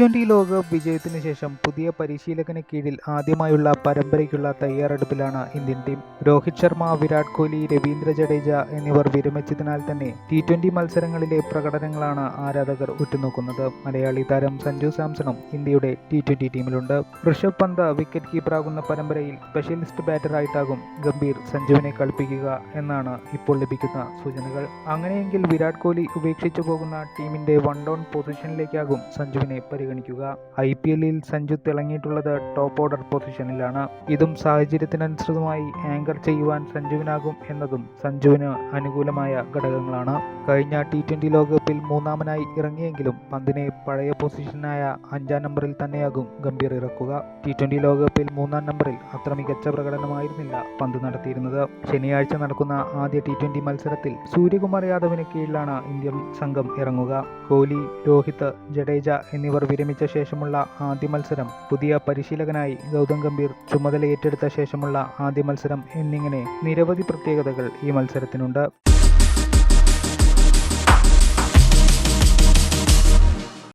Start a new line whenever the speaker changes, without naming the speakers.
Twenty ലോകകപ്പ് വിജയത്തിന് ശേഷം പുതിയ പരിശീലകന് കീഴിൽ ആദ്യമായുള്ള പരമ്പരയ്ക്കുള്ള തയ്യാറെടുപ്പിലാണ് ഇന്ത്യൻ ടീം. രോഹിത് ശർമ്മ വിരാട് കോഹ്ലി രവീന്ദ്ര ജഡേജ എന്നിവർ വിരമിച്ചതിനാൽ തന്നെ ടി ട്വന്റി മത്സരങ്ങളിലെ പ്രകടനങ്ങളാണ് ആരാധകർ ഉറ്റുനോക്കുന്നത്. മലയാളി താരം സഞ്ജു സാംസണും ഇന്ത്യയുടെ ടി ട്വന്റി ടീമിലുണ്ട്. ഋഷഭ് പന്ത് വിക്കറ്റ് കീപ്പറാകുന്ന പരമ്പരയിൽ സ്പെഷ്യലിസ്റ്റ് ബാറ്ററായിട്ടാകും ഗംഭീർ സഞ്ജുവിനെ കളിപ്പിക്കുക എന്നാണ് ഇപ്പോൾ ലഭിക്കുന്ന സൂചനകൾ. അങ്ങനെയെങ്കിൽ വിരാട് കോഹ്ലി ഉപേക്ഷിച്ചു പോകുന്ന ടീമിന്റെ വൺ ഡൗൺ പൊസിഷനിലേക്കാകും സഞ്ജുവിനെ പരിഗണിക്കുക. ഐ പി എല്ലിൽ സഞ്ജു തിളങ്ങിയിട്ടുള്ളത് ടോപ്പ് ഓർഡർ പൊസിഷനിലാണ് ഇതും സാഹചര്യത്തിനനുസൃതമായി ആങ്കർ ചെയ്യുവാൻ സഞ്ജുവിനാകും എന്നതും സഞ്ജുവിന് അനുകൂലമായ ഘടകങ്ങളാണ്. കഴിഞ്ഞ ടി ട്വന്റി ലോകകപ്പിൽ മൂന്നാമനായി ഇറങ്ങിയെങ്കിലും പന്തിനെ പഴയ പൊസിഷനായ അഞ്ചാം നമ്പറിൽ തന്നെയാകും ഗംഭീർ ഇറക്കുക. ടി ട്വന്റി ലോകകപ്പിൽ മൂന്നാം നമ്പറിൽ അത്ര മികച്ച പ്രകടനമായിരുന്നില്ല പന്ത് നടത്തിയിരുന്നത്. ശനിയാഴ്ച നടക്കുന്ന ആദ്യ ടി ട്വന്റി മത്സരത്തിൽ സൂര്യകുമാർ യാദവിന് കീഴിലാണ് ഇന്ത്യൻ സംഘം ഇറങ്ങുക. കോഹ്ലി രോഹിത് ജഡേജ എന്നിവർ വിരമിച്ച ശേഷമുള്ള ആദ്യ മത്സരം പുതിയ പരിശീലകനായി ഗൗതം ഗംഭീർ ചുമതല ഏറ്റെടുത്ത ശേഷമുള്ള ആദ്യ മത്സരം എന്നിങ്ങനെ നിരവധി പ്രത്യേകതകൾ ഈ മത്സരത്തിനുണ്ട്.